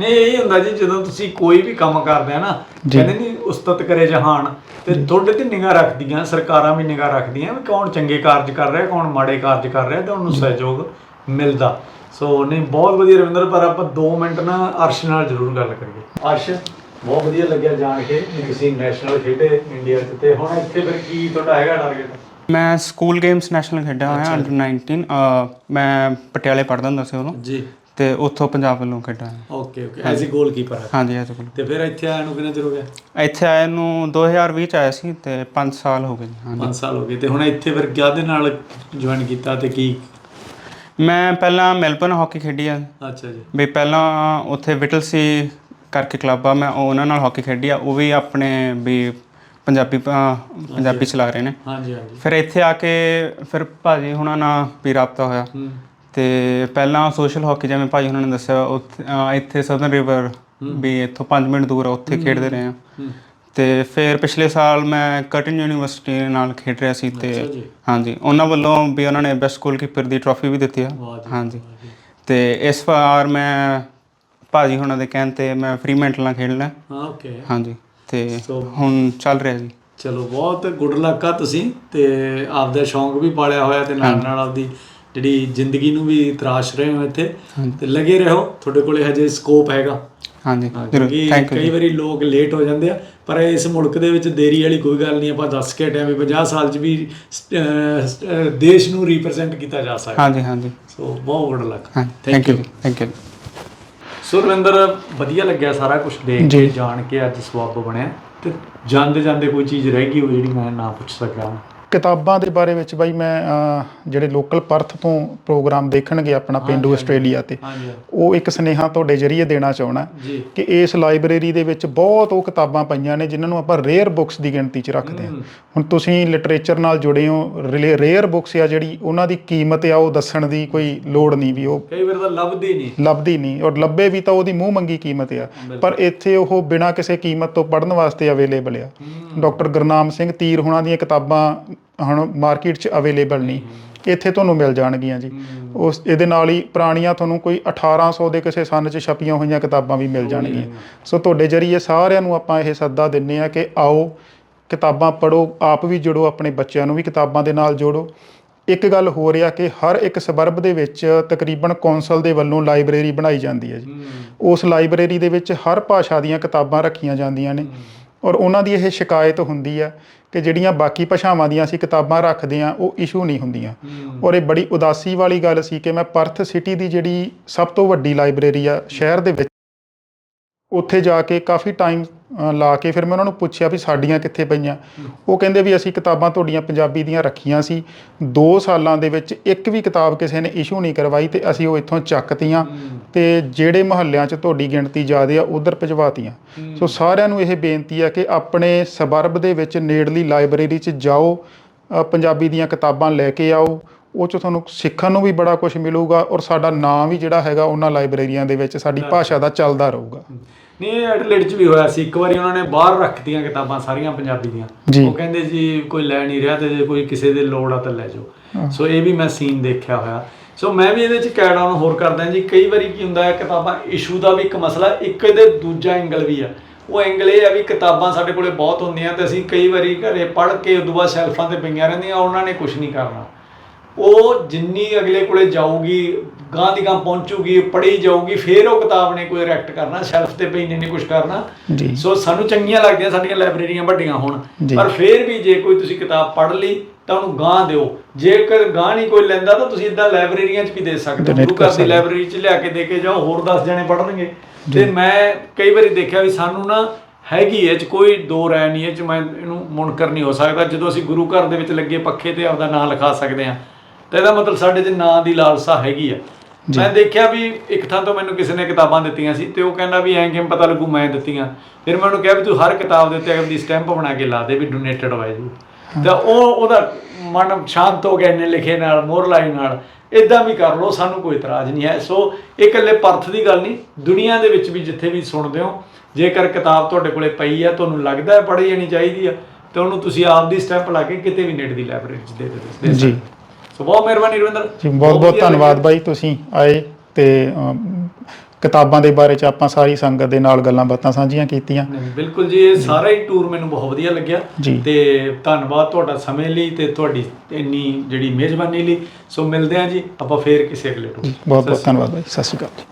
ਨਹੀਂ ਇਹ ਹੁੰਦਾ ਜੀ ਜਦੋਂ ਤੁਸੀਂ ਕੋਈ ਵੀ ਕੰਮ ਕਰਦੇ ਆ ਨਾ ਕਹਿੰਦੇ ਨਹੀਂ ਉਸਤਤ ਕਰੇ ਜਹਾਨ ਤੇ ਤੁਹਾਡੇ ਤੇ ਨਿਗਾਹ ਰੱਖਦੀਆਂ ਸਰਕਾਰਾਂ ਵੀ ਨਿਗਾਹ ਰੱਖਦੀਆਂ ਵੀ ਕੌਣ ਚੰਗੇ ਕਾਰਜ ਕਰ ਰਿਹਾ ਕੌਣ ਮਾੜੇ ਕਾਰਜ ਕਰ ਰਿਹਾ ਤੇ ਉਹਨੂੰ ਸਹਿਯੋਗ ਮਿਲਦਾ। ਸੋ ਨਹੀਂ ਬਹੁਤ ਵਧੀਆ ਰਵਿੰਦਰ ਪਰ ਆਪਾਂ 2 ਮਿੰਟ ਨਾ ਅਰਸ਼ ਨਾਲ ਜ਼ਰੂਰ ਗੱਲ ਕਰੀਏ। ਅਰਸ਼ ਬਹੁਤ ਵਧੀਆ ਲੱਗਿਆ ਜਾਣ ਕੇ ਕਿ ਤੁਸੀਂ ਨੈਸ਼ਨਲ ਖੇਡੇ ਇੰਡੀਆ 'ਚ ਤੇ ਹੁਣ ਇੱਥੇ ਫਿਰ ਕੀ ਤੁਹਾਡਾ ਹੈਗਾ ਟਾਰਗੇਟ ਮੈਂ ਸਕੂਲ ਗੇਮਸ ਨੈਸ਼ਨਲ ਖੇਡਿਆ ਹੋਇਆ ਅੰਡਰ 19 ਅਹ ਮੈਂ ਪਟਿਆਲੇ ਪੜ੍ਹਦਾ ਹੁੰਦਾ ਸੀ ਉਦੋਂ। ਜੀ। ਤੇ ਉੱਥੋਂ ਪੰਜਾਬ ਵੱਲੋਂ ਹੋਇਆ। Okay okay as uh goalkeeper ਹਾਂਜੀ ਐਸ ਕੋਲ ਤੇ ਫਿਰ ਇੱਥੇ ਆਇਆ ਨੂੰ ਕਿੰਨਾ ਚਿਰ ਹੋ ਗਿਆ? ਇੱਥੇ ਆਏ ਨੂੰ 2020 ਚ ਆਇਆ ਸੀ ਤੇ 5 ਸਾਲ ਹੋ ਗਏ ਜੀ, ਹਾਂਜੀ। 5 ਸਾਲ ਹੋ ਗਏ। ਤੇ ਹੁਣ ਇੱਥੇ ਫਿਰ ਕਿਹਦੇ ਨਾਲ ਜੁਆਇਨ ਕੀਤਾ ਤੇ ਕੀ? ਮੈਂ ਪਹਿਲਾਂ ਮੈਲਬਨ ਹਾਕੀ ਖੇਡੀ ਆ। ਅੱਛਾ ਜੀ। ਵੀ ਪਹਿਲਾਂ ਉੱਥੇ ਵਿਟਲਸੀ ਕਰਕੇ ਕਲੱਬ ਆ ਮੈਂ ਉਹਨਾਂ ਨਾਲ ਹਾਕੀ ਖੇਡੀ ਆ ਉਹ ਵੀ ਆਪਣੇ ਵੀ ਪੰਜਾਬੀ ਪੰਜਾਬੀ ਚਲਾ ਰਹੇ ਨੇ। ਹਾਂਜੀ ਹਾਂਜੀ। ਫਿਰ ਇੱਥੇ ਆ ਕੇ ਫਿਰ ਭਾਜੀ ਹੁਣਾਂ ਨਾਲ ਵੀ ਰਾਬਤਾ ਹੋਇਆ। ਤੇ ਪਹਿਲਾਂ ਸੋਸ਼ਲ ਹਾਕੀ ਜਿਵੇਂ ਭਾਈ ਉਹਨਾਂ ਨੇ ਦੱਸਿਆ ਉੱਥੇ ਅਹ ਇੱਥੇ ਸਦਰਨ ਰਿਵਰ ਵੀ ਇੱਥੋਂ 5 ਮਿੰਟ ਦੂਰ ਆ ਉੱਥੇ ਖੇਡਦੇ ਰਹੇ ਆ। ਤੇ ਫਿਰ ਪਿਛਲੇ ਸਾਲ ਮੈਂ ਕਟਨ ਯੂਨੀਵਰਸਿਟੀ ਨਾਲ ਖੇਡ ਰਿਹਾ ਸੀ ਤੇ ਅੱਛਾ ਜੀ। ਹਾਂਜੀ ਉਹਨਾਂ ਵੱਲੋਂ ਵੀ ਉਹਨਾਂ ਨੇ ਬੈਸਟ ਗੋਲਕੀਪਰ ਦੀ ਟਰੋਫੀ ਵੀ ਦਿੱਤੀ ਆ। ਵਾਹ ਜੀ, ਹਾਂਜੀ। ਤੇ ਇਸ ਵਾਰ ਮੈਂ ਭਾਜੀ ਹੁਣਾਂ ਦੇ ਕਹਿਣ ਤੇ ਮੈਂ ਫ੍ਰੀਮੈਂਟਲ ਨਾਲ ਖੇਡਣਾ। ਹਾਂ ਓਕੇ ਹਾਂਜੀ ਤੇ ਹੁਣ ਚੱਲ ਰਿਹਾ ਜੀ। ਚਲੋ ਬਹੁਤ ਗੁੱਡ ਲੱਕ ਆ ਤੁਸੀਂ ਤੇ ਆਪਦਾ ਸ਼ੌਂਕ ਵੀ ਪਾਲਿਆ ਹੋਇਆ ਤੇ ਨਾਲ ਨਾਲ ਆਪਦੀ ਜਿਹੜੀ ਜ਼ਿੰਦਗੀ ਨੂੰ ਵੀ ਤਰਾਸ਼ ਰਹੇ ਹੋ ਇੱਥੇ ਤੇ ਲੱਗੇ ਰਹੋ ਤੁਹਾਡੇ ਕੋਲੇ ਹਜੇ ਸਕੋਪ ਹੈਗਾ। ਹਾਂਜੀ ਹਾਂ, ਕਿਉਂਕਿ ਥੈਂਕ ਯੂ ਕਈ ਵਾਰੀ ਲੋਕ ਲੇਟ ਹੋ ਜਾਂਦੇ ਆ ਪਰ ਇਸ ਮੁਲਕ ਦੇ ਵਿੱਚ ਦੇਰੀ ਵਾਲੀ ਕੋਈ ਗੱਲ ਨਹੀਂ ਆਪਾਂ ਦੱਸ ਕੇ ਹਟਿਆ ਵੀ 50 ਸਾਲ 'ਚ ਵੀ ਦੇਸ਼ ਨੂੰ ਰਿਪਰੈਜ਼ੈਂਟ ਕੀਤਾ ਜਾ ਸਕਦਾ। ਹਾਂਜੀ ਹਾਂਜੀ। ਸੋ ਬਹੁਤ ਗੁੱਡ ਲੱਕ ਹਾਂ thank you thank you Survinder ਵਧੀਆ ਲੱਗਿਆ ਸਾਰਾ ਕੁਝ ਦੇਖ। ਕੇ ਜਾਣ ਕੇ ਅੱਜ ਸਵਾਬ ਬਣਿਆ। ਤੇ ਜਾਂਦੇ ਜਾਂਦੇ ਕੋਈ ਚੀਜ਼ ਰਹਿ ਗਈ ਉਹ ਜਿਹੜੀ ਮੈਂ ਨਾ ਪੁੱਛ ਸਕਿਆ। ਕਿਤਾਬਾਂ ਦੇ ਬਾਰੇ ਵਿੱਚ ਬਾਈ ਮੈਂ ਅਹ, ਜਿਹੜੇ ਲੋਕਲ ਪਰਥ ਤੋਂ ਪ੍ਰੋਗਰਾਮ ਦੇਖਣਗੇ ਆਪਣਾ ਪਿੰਡੂ ਆਸਟ੍ਰੇਲੀਆ ਤੇ ਹਾਂਜੀ ਉਹ ਇੱਕ ਸਨੇਹਾ ਤੁਹਾਡੇ ਜਰੀਏ ਦੇਣਾ ਚਾਹਣਾ ਜੀ। ਕਿ ਇਸ ਲਾਇਬ੍ਰੇਰੀ ਦੇ ਵਿੱਚ ਬਹੁਤ ਉਹ ਕਿਤਾਬਾਂ ਪਈਆਂ ਨੇ ਜਿਨ੍ਹਾਂ ਨੂੰ ਆਪਾਂ ਰੇਅਰ ਬੁੱਕਸ ਦੀ ਗਿਣਤੀ 'ਚ ਰੱਖਦੇ ਹਾਂ। ਹੁਣ ਤੁਸੀਂ ਲਿਟਰੇਚਰ ਨਾਲ ਜੁੜੇ ਹੋ ਰੇਅਰ ਬੁੱਕਸ ਆ ਜਿਹੜੀ ਉਹਨਾਂ ਦੀ ਕੀਮਤ ਆ ਉਹ ਦੱਸਣ ਦੀ ਕੋਈ ਲੋੜ ਨਹੀਂ ਵੀ ਉਹ ਕਈ ਵਾਰ ਤਾਂ ਲੱਭਦੀ ਨਹੀਂ। ਲੱਭਦੀ ਨਹੀਂ ਔਰ ਲੱਭੇ ਵੀ ਤਾਂ ਉਹਦੀ ਮੂੰਹ ਮੰਗੀ ਕੀਮਤ ਆ। ਪਰ ਇੱਥੇ ਉਹ ਬਿਨਾਂ ਕਿਸੇ ਕੀਮਤ ਤੋਂ ਪੜ੍ਹਨ ਵਾਸਤੇ ਅਵੇਲੇਬਲ ਆ। ਡਾਕਟਰ ਗੁਰਨਾਮ ਸਿੰਘ ਤੀਰ ਹੁਣਾਂ ਦੀਆਂ ਕਿਤਾਬਾਂ ਹੁਣ ਮਾਰਕੀਟ 'ਚ ਅਵੇਲੇਬਲ ਨਹੀਂ। ਇੱਥੇ ਤੁਹਾਨੂੰ ਮਿਲ ਜਾਣਗੀਆਂ ਜੀ। ਉਸ ਇਹਦੇ ਨਾਲ ਹੀ ਪੁਰਾਣੀਆਂ ਤੁਹਾਨੂੰ ਕੋਈ 1800 ਦੇ ਕਿਸੇ ਸੰਨ 'ਚ ਛਪੀਆਂ ਹੋਈਆਂ ਕਿਤਾਬਾਂ ਵੀ ਮਿਲ ਜਾਣਗੀਆਂ। ਸੋ ਤੁਹਾਡੇ ਜਰੀਏ ਸਾਰਿਆਂ ਨੂੰ ਆਪਾਂ ਇਹ ਸੱਦਾ ਦਿੰਨੇ ਆ ਕਿ ਆਓ ਕਿਤਾਬਾਂ ਪੜੋ ਆਪ ਵੀ ਜੁੜੋ ਆਪਣੇ ਬੱਚਿਆਂ ਨੂੰ ਵੀ ਕਿਤਾਬਾਂ ਦੇ ਨਾਲ ਜੋੜੋ। ਇੱਕ ਗੱਲ ਹੋ ਰਿਹਾ ਕਿ ਹਰ ਇੱਕ ਸਬਰਬ ਦੇ ਵਿੱਚ ਤਕਰੀਬਨ ਕੌਂਸਲ ਦੇ ਵੱਲੋਂ ਲਾਇਬ੍ਰੇਰੀ ਬਣਾਈ ਜਾਂਦੀ ਹੈ ਜੀ। ਉਸ ਲਾਇਬ੍ਰੇਰੀ ਦੇ ਵਿੱਚ ਹਰ ਭਾਸ਼ਾ ਦੀਆਂ ਕਿਤਾਬਾਂ ਰੱਖੀਆਂ ਜਾਂਦੀਆਂ ਨੇ। ਔਰ ਉਹਨਾਂ ਦੀ ਇਹ ਸ਼ਿਕਾਇਤ ਹੁੰਦੀ ਹੈ ਕਿ ਜਿਹੜੀਆਂ ਬਾਕੀ ਭਾਸ਼ਾਵਾਂ ਦੀਆਂ ਅਸੀਂ ਕਿਤਾਬਾਂ ਰੱਖਦੇ ਆ ਉਹ ਇਸ਼ੂ ਨਹੀਂ ਹੁੰਦੀਆਂ। ਔਰ ਇਹ ਬੜੀ ਉਦਾਸੀ ਵਾਲੀ ਗੱਲ ਸੀ ਕਿ ਮੈਂ ਪਰਥ ਸਿਟੀ ਦੀ ਜਿਹੜੀ ਸਭ ਤੋਂ ਵੱਡੀ ਲਾਇਬ੍ਰੇਰੀ ਆ ਸ਼ਹਿਰ ਦੇ ਵਿੱਚ ਉੱਥੇ ਜਾ ਕੇ ਕਾਫੀ ਟਾਈਮ ਲਾ ਕੇ ਫਿਰ ਮੈਂ ਉਹਨਾਂ ਨੂੰ ਪੁੱਛਿਆ ਵੀ ਸਾਡੀਆਂ ਕਿੱਥੇ ਪਈਆਂ। ਉਹ ਕਹਿੰਦੇ ਵੀ ਅਸੀਂ ਕਿਤਾਬਾਂ ਤੁਹਾਡੀਆਂ ਪੰਜਾਬੀ ਦੀਆਂ ਰੱਖੀਆਂ ਸੀ। 2 ਸਾਲਾਂ ਦੇ ਵਿੱਚ ਇੱਕ ਵੀ ਕਿਤਾਬ ਕਿਸੇ ਨੇ ਇਸ਼ੂ ਨਹੀਂ ਕਰਵਾਈ ਤੇ ਅਸੀਂ ਉਹ ਇੱਥੋਂ ਚੱਕਤੀਆਂ ਤੇ ਜਿਹੜੇ ਮਹੱਲਿਆਂ 'ਚ ਤੁਹਾਡੀ ਗਿਣਤੀ ਜ਼ਿਆਦੇ ਆ ਉਧਰ ਭਿਜਵਾਤੀਆਂ। ਸੋ ਸਾਰਿਆਂ ਨੂੰ ਇਹ ਬੇਨਤੀ ਆ ਕਿ ਆਪਣੇ ਸਬਰਬ ਦੇ ਵਿੱਚ ਨੇੜਲੀ ਲਾਇਬ੍ਰੇਰੀ 'ਚ ਜਾਓ ਅ, ਪੰਜਾਬੀ ਦੀਆਂ ਕਿਤਾਬਾਂ ਲੈ ਕੇ ਆਓ। ਉਹ 'ਚ ਤੁਹਾਨੂੰ ਸਿੱਖਣ ਨੂੰ ਵੀ ਬੜਾ ਕੁਝ ਮਿਲੂਗਾ ਔਰ ਸਾਡਾ ਨਾਮ ਵੀ ਜਿਹੜਾ ਹੈਗਾ ਉਹਨਾਂ ਲਾਇਬ੍ਰੇਰੀਆਂ ਦੇ ਵਿੱਚ ਸਾਡੀ ਭਾਸ਼ਾ ਦਾ ਚੱਲਦਾ ਰਹੂਗਾ। ਨਹੀਂ ਇਹ ਚ ਵੀ ਹੋਇਆ ਸੀ। ਇੱਕ ਵਾਰੀ ਉਹਨਾਂ ਨੇ ਬਾਹਰ ਰੱਖਤੀਆਂ ਕਿਤਾਬਾਂ ਸਾਰੀਆਂ ਪੰਜਾਬੀ ਦੀਆਂ। ਜੀ। ਉਹ ਕਹਿੰਦੇ ਜੀ ਕੋਈ ਲੈ ਨਹੀਂ ਰਿਹਾ ਤੇ ਜੇ ਕੋਈ ਕਿਸੇ ਦੇ ਲੋੜ ਆ ਤਾਂ ਲੈ ਜਾਓ। ਸੋ ਇਹ ਵੀ ਮੈਂ ਸੀਨ ਦੇਖਿਆ ਹੋਇਆ। ਸੋ ਮੈਂ ਵੀ ਇਹਦੇ ਚ ਕੈਡ ਆਨ ਹੋਰ ਕਰਦਾ ਜੀ। ਕਈ ਵਾਰੀ ਕੀ ਹੁੰਦਾ ਹੈ ਕਿਤਾਬਾਂ ਇਸ਼ੂ ਦਾ ਵੀ ਇੱਕ ਮਸਲਾ ਇੱਕ ਇਹਦੇ ਦੂਜਾ ਐਂਗਲ ਵੀ ਆ। ਉਹ ਐਂਗਲ ਇਹ ਆ ਵੀ ਕਿਤਾਬਾਂ ਸਾਡੇ ਕੋਲੇ ਬਹੁਤ ਹੁੰਦੀਆਂ ਤੇ ਅਸੀਂ ਕਈ ਵਾਰੀ ਘਰੇ ਪੜ੍ਹ ਕੇ ਉਦੋਂ ਬਾਅਦ ਸ਼ੈਲਫਾਂ ਤੇ ਪਈਆਂ ਰਹਿੰਦੀਆਂ ਉਹਨਾਂ ਨੇ ਕੁਝ ਨਹੀਂ ਕਰਨਾ। ਉਹ ਜਿੰਨੀ ਅਗਲੇ ਕੋਲੇ ਜਾਊਗੀ ਗਾਂ ਦੀ ਗਾਂ ਪਹੁੰਚੂਗੀ ਪੜ੍ਹੀ ਜਾਊਗੀ ਫਿਰ ਉਹ ਕਿਤਾਬ ਨੇ ਕੋਈ ਰੈਕਟ ਕਰਨਾ ਸ਼ੈਲਫ ਤੇ ਪਈ ਨੇ ਨਹੀਂ ਕੁਝ ਕਰਨਾ। ਜੀ। ਸੋ ਸਾਨੂੰ ਚੰਗੀਆਂ ਲੱਗਦੀਆਂ ਸਾਡੀਆਂ ਲਾਇਬ੍ਰੇਰੀਆਂ ਵੱਡੀਆਂ ਹੋਣ। ਪਰ ਫਿਰ ਵੀ ਜੇ ਕੋਈ ਤੁਸੀਂ ਕਿਤਾਬ ਪੜ੍ਹ ਲਈ ਤਾਂ ਉਹਨੂੰ ਗਾਂ ਦਿਓ। ਜੇਕਰ ਗਾਂ ਨਹੀਂ ਕੋਈ ਲੈਂਦਾ ਤਾਂ ਤੁਸੀਂ ਇਦਾਂ ਲਾਇਬ੍ਰੇਰੀਆਂ 'ਚ ਵੀ ਦੇ ਸਕਦੇ ਹੋ। ਗੁਰੂ ਘਰ ਦੀ। ਲਾਇਬ੍ਰੇਰੀ 'ਚ ਲਿਆ ਕੇ ਦੇ ਕੇ ਜਾਓ ਹੋਰ 10 ਜਣੇ ਪੜ੍ਹਨਗੇ। ਤੇ ਮੈਂ ਕਈ ਵਾਰੀ ਦੇਖਿਆ ਵੀ ਸਾਨੂੰ ਨਾ ਹੈਗੀ ਇਹ 'ਚ ਕੋਈ ਦੋ ਰਾਏ ਨਹੀਂ ਇਹ 'ਚ ਮੈਂ ਇਹਨੂੰ ਮੁਨਕਰ ਨਹੀਂ ਹੋ ਸਕਦਾ। ਜਦੋਂ ਅਸੀਂ ਗੁਰੂ ਘਰ ਦੇ ਵਿੱਚ ਲੱਗੇ ਪੱਖੇ ਤੇ ਆਪਦਾ ਨਾਂ ਲਿਖਾ ਸਕਦੇ ਹਾਂ ਤਾਂ ਇਹਦਾ ਮਤਲਬ ਸਾਡੇ 'ਚ ਨਾਂ ਦੀ ਲਾਲਸਾ ਹੈਗੀ ਆ। ਮੈਂ ਦੇਖਿਆ ਵੀ ਇੱਕ ਥਾਂ ਤੋਂ ਮੈਨੂੰ ਕਿਸੇ ਨੇ ਕਿਤਾਬਾਂ ਦਿੱਤੀਆਂ ਸੀ ਤੇ ਉਹ ਕਹਿੰਦਾ ਵੀ ਐਂ ਕਿਵੇਂ ਪਤਾ ਲੱਗੂ ਮੈਂ ਦਿੱਤੀਆਂ। ਫਿਰ ਮੈਂ ਉਹਨੂੰ ਕਿਹਾ ਵੀ ਤੂੰ ਹਰ ਕਿਤਾਬ ਦੇ ਉੱਤੇ ਆਪਦੀ ਸਟੈਂਪ ਬਣਾ ਕੇ ਲਾ ਦੇ ਵੀ ਡੋਨੇਟਡ ਬਾਈ ਜੀ। ਤਾਂ ਉਹ ਉਹਦਾ ਮਨ ਸ਼ਾਂਤ ਹੋ ਗਿਆ ਇਹਨੇ ਲਿਖੇ ਨਾਲ ਮੋਹਰ ਲਾਈ ਨਾਲ। ਇਦਾਂ ਵੀ ਕਰ ਲਓ ਸਾਨੂੰ ਕੋਈ ਇਤਰਾਜ਼ ਨਹੀਂ ਹੈ। ਸੋ ਇਹ ਇਕੱਲੇ ਪਰਥ ਦੀ ਗੱਲ ਨਹੀਂ ਦੁਨੀਆ ਦੇ ਵਿੱਚ ਵੀ ਜਿੱਥੇ ਵੀ ਸੁਣਦੇ ਹੋ ਜੇਕਰ ਕਿਤਾਬ ਤੁਹਾਡੇ ਕੋਲੇ ਪਈ ਆ ਤੁਹਾਨੂੰ ਲੱਗਦਾ ਹੈ ਪੜ੍ਹੀ ਜਾਣੀ ਚਾਹੀਦੀ ਆ ਤਾਂ ਉਹਨੂੰ ਤੁਸੀਂ ਆਪ ਦੀ ਸਟੈਂਪ ਲਾ ਕੇ ਕਿਤੇ ਵੀ ਨੇੜੇ ਦੀ ਲਾਇਬ੍ਰੇਰੀ 'ਚ ਦੇ ਦੇ ਦੇ ਜੀ। ਸੋ ਬਹੁਤ ਮਿਹਰਬਾਨੀ ਰਵਿੰਦਰ। ਜੀ ਬਹੁਤ ਬਹੁਤ ਧੰਨਵਾਦ। ਬਾਈ ਤੁਸੀਂ ਆਏ ਤੇ ਕਿਤਾਬਾਂ ਦੇ ਬਾਰੇ ਚ ਆਪਾਂ ਸਾਰੀ ਸੰਗਤ ਦੇ ਨਾਲ ਗੱਲਾਂ ਬਾਤਾਂ ਸਾਂਝੀਆਂ ਕੀਤੀਆਂ। ਬਿਲਕੁਲ ਜੀ ਇਹ ਸਾਰਾ ਹੀ ਟੂਰ ਮੈਨੂੰ ਬਹੁਤ ਵਧੀਆ ਲੱਗਿਆ। ਤੇ ਧੰਨਵਾਦ ਤੁਹਾਡਾ ਸਮੇਂ ਲਈ ਤੇ ਤੁਹਾਡੀ ਇੰਨੀ ਜਿਹੜੀ ਮਿਹਰਬਾਨੀ ਲਈ। ਸੋ ਮਿਲਦੇ ਹਾਂ ਜੀ ਆਪਾਂ ਫੇਰ ਕਿਸੇ ਅਗਲੇ ਟੂਰ ਬਹੁਤ ਬਹੁਤ ਧੰਨਵਾਦ ਬਾਈ ਸਤਿ ਸ਼੍ਰੀ ਅਕਾਲ ਜੀ।